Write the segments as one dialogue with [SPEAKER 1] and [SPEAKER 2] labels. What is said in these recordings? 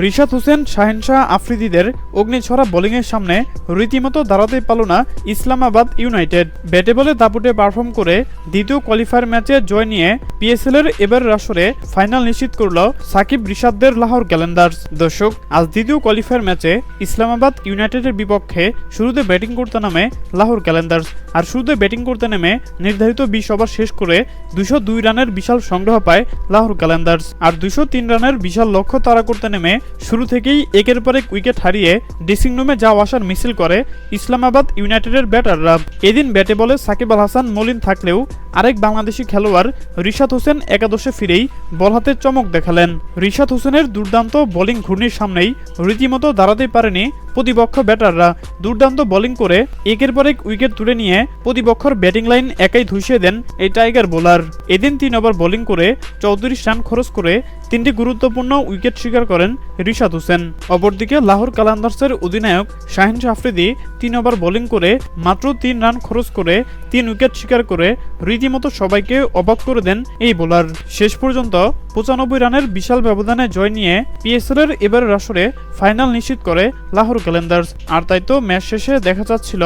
[SPEAKER 1] রিশাদ হোসেন শাহিন শাহ আফ্রিদিদের অগ্নিছড়া বোলিংয়ের সামনে রীতিমতো দাঁড়াতে পারল না ইসলামাবাদ ইউনাইটেড। ব্যাটে বলে দাপুটে পারফর্ম করে দ্বিতীয় কোয়ালিফায়ার ম্যাচে জয় নিয়ে পিএসএল এর এবার আসরে ফাইনাল নিশ্চিত করল সাকিব রিশাদদের লাহোর ক্যালেন্ডার্স। দর্শক, আজ দ্বিতীয় কোয়ালিফায়ার ম্যাচে ইসলামাবাদ ইউনাইটেডের বিপক্ষে শুরুতে ব্যাটিং করতে নামে লাহোর ক্যালেন্ডার্স আর শুরুতে ব্যাটিং করতে নেমে নির্ধারিত বিশ ওভার শেষ করে দুশো রানের বিশাল সংগ্রহ পায় লাহোর ক্যালেন্ডার্স। আর দুশো রানের বিশাল লক্ষ্য তারা করতে নেমে শুরু থেকেই একের পর এক উইকেট হারিয়ে ড্রেসিং রুমে যাওয়া আসার মিছিল করে ইসলামাবাদ ইউনাইটেডের ব্যাটাররা। এদিন ব্যাটে বলে সাকিব আল হাসান মলিন থাকলেও আরেক বাংলাদেশি খেলোয়াড় রিশাদ হোসেন একাদশে ফিরেই বল হাতে চমক দেখালেন। রিশাদ হোসেনের দুর্দান্ত বোলিং ঘূর্ণির সামনেই রীতিমতো দাঁড়াতে পারেনি প্রতিপক্ষ ব্যাটাররা দুর্দান্ত বোলিং করে একের পর এক উইকেট তুলে নিয়ে প্রতিপক্ষর ব্যাটিং লাইন একাই ধুইয়ে দেন এই টাইগার বোলার। এদিন তিন ওভার বোলিং করে চৌত্রিশ রান খরচ করে তিনটি গুরুত্বপূর্ণ উইকেট শিকার করেন রিশাদ হোসেন। অপরদিকে লাহোর কালান্দার্সের অধিনায়ক শাহিন আফ্রিদি তিন ওভার বোলিং করে মাত্র তিন রান খরচ করে তিন উইকেট শিকার করে রীতিমতো সবাইকে অবাক করে দেন এই বোলার। শেষ পর্যন্ত পঁচানব্বই রানের বিশাল ব্যবধানে জয় নিয়ে পিএসএল এর এবারের আসরে ফাইনাল নিশ্চিত করে লাহোর ক্যালেন্ডার্স। আর তাই তো ম্যাচ শেষে দেখা যাচ্ছিল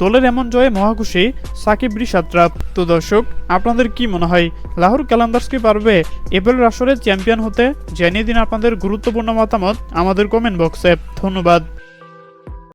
[SPEAKER 1] দলের এমন জয়ে মহাখুশি সাকিব রিসাদ্রাপ তো দর্শক, আপনাদের কি মনে হয়, লাহোর ক্যালেন্ডার্স কি পারবে এবেল রাসরের চ্যাম্পিয়ন হতে? জানিয়ে দিন আপনাদের গুরুত্বপূর্ণ মতামত আমাদের কমেন্ট বক্সে। ধন্যবাদ।